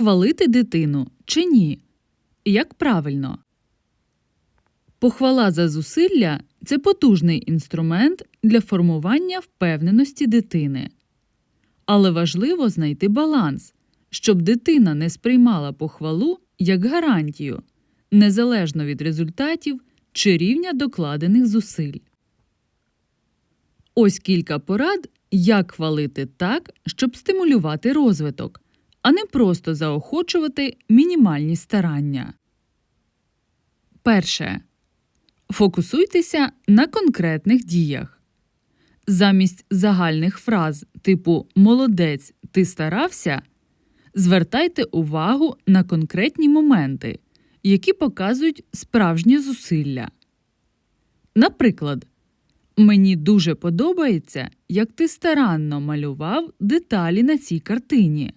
Хвалити дитину чи ні? Як правильно? Похвала за зусилля це потужний інструмент для формування впевненості дитини. Але важливо знайти баланс, щоб дитина не сприймала похвалу як гарантію, незалежно від результатів чи рівня докладених зусиль. Ось кілька порад, як хвалити так, щоб стимулювати розвиток, а не просто заохочувати мінімальні старання. Перше. Фокусуйтеся на конкретних діях. Замість загальних фраз типу Молодець, ти старався. Звертайте увагу на конкретні моменти, які показують справжні зусилля. Наприклад, Мені дуже подобається, як ти старанно малював деталі на цій картині.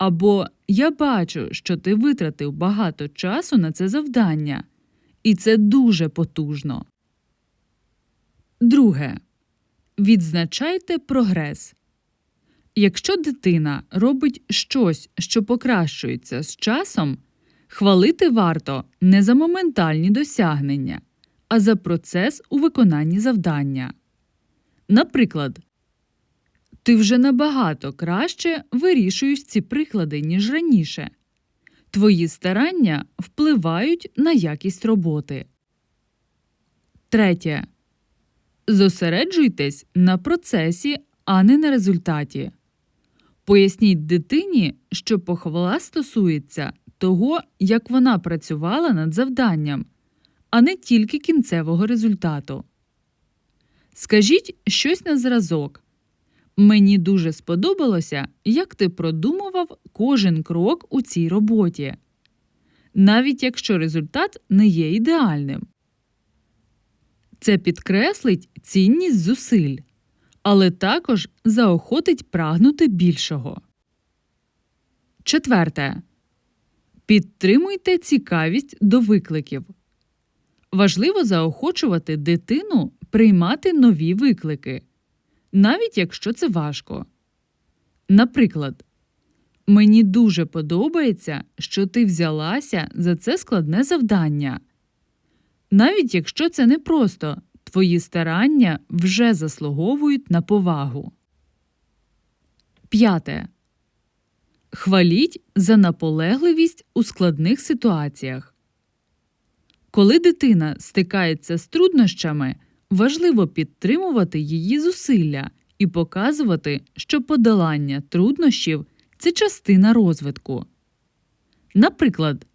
Або я бачу, що ти витратив багато часу на це завдання, і це дуже потужно. Друге. Відзначайте прогрес. Якщо дитина робить щось, що покращується з часом, хвалити варто не за моментальні досягнення, а за процес у виконанні завдання. Наприклад, ти вже набагато краще вирішуєш ці приклади, ніж раніше. Твої старання впливають на якість роботи. Третє. Зосереджуйтесь на процесі, а не на результаті. Поясніть дитині, що похвала стосується того, як вона працювала над завданням, а не тільки кінцевого результату. Скажіть щось на зразок. Мені дуже сподобалося, як ти продумував кожен крок у цій роботі, навіть якщо результат не є ідеальним. Це підкреслить цінність зусиль, але також заохотить прагнути більшого. Четверте. Підтримуйте цікавість до викликів. Важливо заохочувати дитину приймати нові виклики, навіть якщо це важко. Наприклад, мені дуже подобається, що ти взялася за це складне завдання. Навіть якщо це непросто, твої старання вже заслуговують на повагу. П'яте. Хваліть за наполегливість у складних ситуаціях. Коли дитина стикається з труднощами, важливо підтримувати її зусилля і показувати, що подолання труднощів це частина розвитку. Наприклад,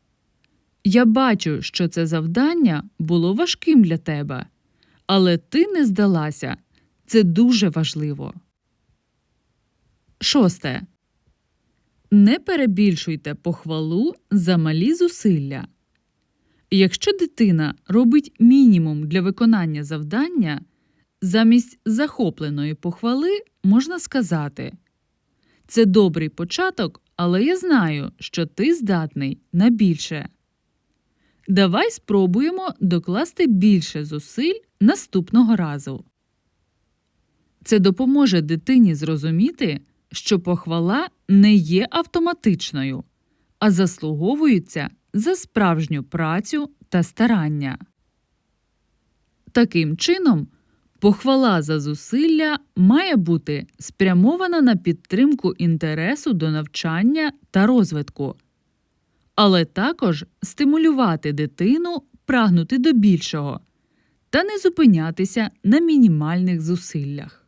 я бачу, що це завдання було важким для тебе, але ти не здалася. Це дуже важливо. Шосте. Не перебільшуйте похвалу за малі зусилля. Якщо дитина робить мінімум для виконання завдання, замість захопленої похвали можна сказати це добрий початок, але я знаю, що ти здатний на більше. Давай спробуємо докласти більше зусиль наступного разу. Це допоможе дитині зрозуміти, що похвала не є автоматичною, а заслуговується за справжню працю та старання. Таким чином, похвала за зусилля має бути спрямована на підтримку інтересу до навчання та розвитку, але також стимулювати дитину прагнути до більшого та не зупинятися на мінімальних зусиллях.